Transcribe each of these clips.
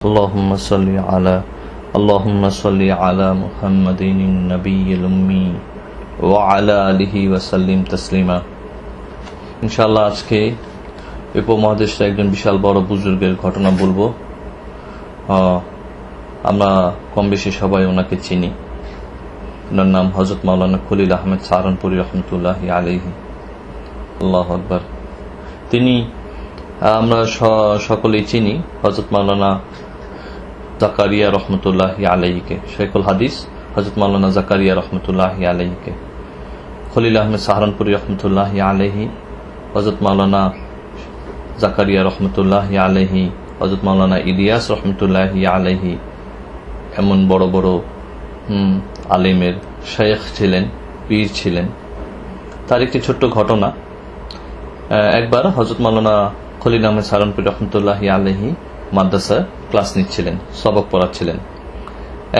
اللهم صل على اللهم صل على محمد النبي الأمي وعلى آله وسلم تسليما ইনশাআল্লাহ আজকে উপমহাদেশের একজন বিশাল বড় বুজুর্গের ঘটনা বলবো আহ, আমরা কম বেশি সবাই ওনাকে চিনি ওনার নাম হজরত মাওলানা খলিল আহমেদ সাহারনপুরি রহমতুল্লাহ আলহি আল্লাহ আকবর তিনি আহ, আমরা স- সকলেই চিনি হজরত মাওলানা জাকারিয়া রহমতুল্লাহ আলাইকে শেখুল হাদিস হজরত মাওলানা জাকারিয়া রহমতুল্লাহ আলাইকে খলিল আহমেদ সাহারানপুরি রহমতুল্লাহ আলহি হজরত মাওলানা জাকারিয়া রহমতুল্লাহ আলহি হজরত মাওলানা ইলিয়াস রহমতুল্লাহ আলহি এমন বড় বড় আলেমের শেখ ছিলেন, পীর ছিলেন। তার একটি ছোট্ট ঘটনা একবার হজরত মাওলানা খলিল আহমেদ সারানপুর রহমতুল্লাহ আলহি মাদ্রাসা ক্লাস নিচ্ছিলেন, সবক পড়াচ্ছিলেন।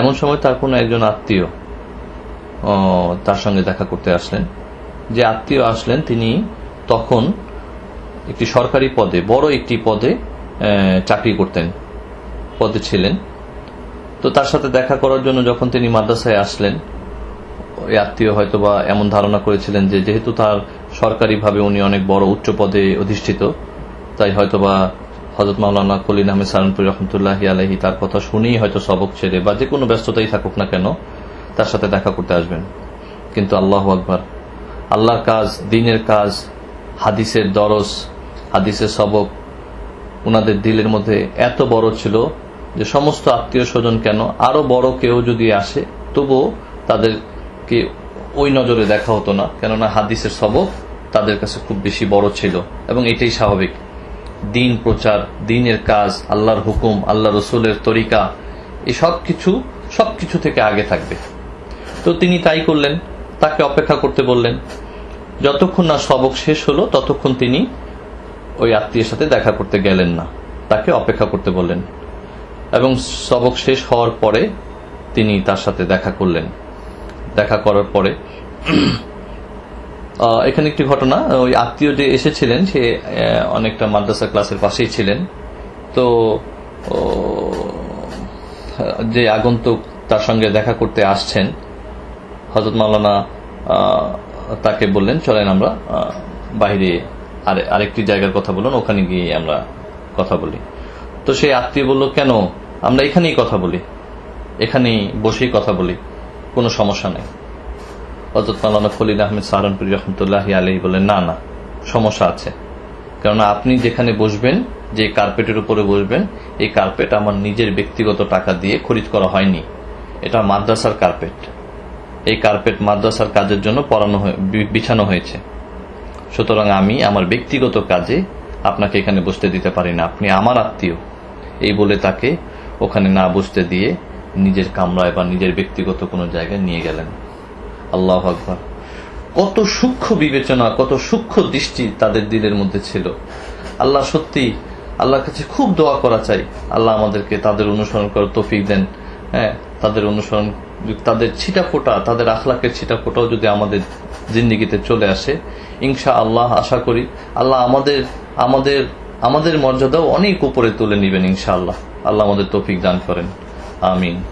এমন সময় তার কোনো একজন আত্মীয় তার সঙ্গে দেখা করতে আসলেন। যে আত্মীয় আসলেন, তিনি তখন একটি সরকারি পদে, বড় একটি পদে চাকরি করতেন, পদে ছিলেন। তো তার সাথে দেখা করার জন্য যখন তিনি মাদ্রাসায় আসলেন, ওই আত্মীয় হয়তো বা এমন ধারণা করেছিলেন যে, যেহেতু তার সরকারিভাবে উনি অনেক বড় উচ্চ পদে অধিষ্ঠিত, তাই হয়তো বা হজরত মাওলানা কলিন আহমেদ সারানপুর রহমতুল্লাহ আলহি তার কথা শুনেই হয়তো সবক ছেড়ে বা যে কোনো ব্যস্ততাই থাকুক না কেন তার সাথে দেখা করতে আসবেন। কিন্তু আল্লাহ আকবার। আল্লাহর কাজ, দিনের কাজ, হাদিসের দরস, হাদিসের সবক ওনাদের দিলের মধ্যে এত বড় ছিল যে সমস্ত আত্মীয় স্বজন কেন? আরও বড় কেউ যদি আসে, তবুও তাদেরকে ওই নজরে দেখা হতো না। কেননা হাদিসের সবক তাদের কাছে খুব বেশি বড় ছিল এবং এটাই স্বাভাবিক। দিন প্রচার, দিনের কাজ, আল্লাহর হুকুম আল্লাহ রসুলের তরিকা এই সব কিছু সব কিছু থেকে আগে থাকবে। তো তিনি তাই করলেন, তাকে অপেক্ষা করতে বললেন। যতক্ষণ না সবক শেষ হলো, ততক্ষণ তিনি ওই আত্মীয়ের সাথে দেখা করতে গেলেন না। তাকে অপেক্ষা করতে বললেন। এবং সবক শেষ হওয়ার পরে তিনি তার সাথে দেখা করলেন। দেখা করার পরে এখানে একটি ঘটনা, ওই আত্মীয় যে এসেছিলেন, সে অনেকটা মাদ্রাসা ক্লাসের পাশেই ছিলেন। তো যে আগন্তুক তার সঙ্গে দেখা করতে আসছেন হজরত মাওলানা তাকে বললেন, চলেন আমরা আরে- আরেকটি জায়গার কথা বলুন, ওখানে গিয়ে আমরা কথা বলি। তো সেই আত্মীয় বলল, কেন? আমরা এখানেই কথা বলি। এখানেই বসেই কথা বলি। কোনো সমস্যা নেই। হজরত মাওলানা খলিল আহমেদ সাহারানপুরি রহমতুল্লাহ আলহি বলেন, না না, সমস্যা আছে। কেননা আপনি যেখানে বসবেন, যে কার্পেটের উপরে বসবেন, এই কার্পেট আমার নিজের ব্যক্তিগত টাকা দিয়ে খরিদ করা হয়নি। এটা মাদ্রাসার কার্পেট। এই কার্পেট মাদ্রাসার কাজের জন্য পরানো বিছানো হয়েছে। সুতরাং আমি আমার ব্যক্তিগত কাজে আপনাকে এখানে বসতে দিতে পারি না। আপনি আমার আত্মীয়। এই বলে তাকে ওখানে না বসতে দিয়ে নিজের কামরায় বা নিজের ব্যক্তিগত কোনো জায়গায় নিয়ে গেলেন। আল্লাহ আকবর। কত সূক্ষ্ম বিবেচনা, কত সূক্ষ্ম দৃষ্টি তাদের দিলের মধ্যে ছিল। আল্লাহ সত্যি আল্লাহর কাছে খুব দোয়া করা চাই। আল্লাহ আমাদেরকে তাদের অনুসরণ করার তৌফিক দেন। হ্যাঁ তাদের অনুসরণ, তাদের ছিটা ফোটা, তাদের আখলাকের ছিটা ফোটাও যদি আমাদের জিন্দিগিতে চলে আসে ইনশা আল্লাহ আশা করি আল্লাহ আমাদের আমাদের আমাদের মর্যাদাও অনেক উপরে তুলে নেবেন ইনশা আল্লাহ আল্লাহ আমাদের তৌফিক দান করেন। আমিন।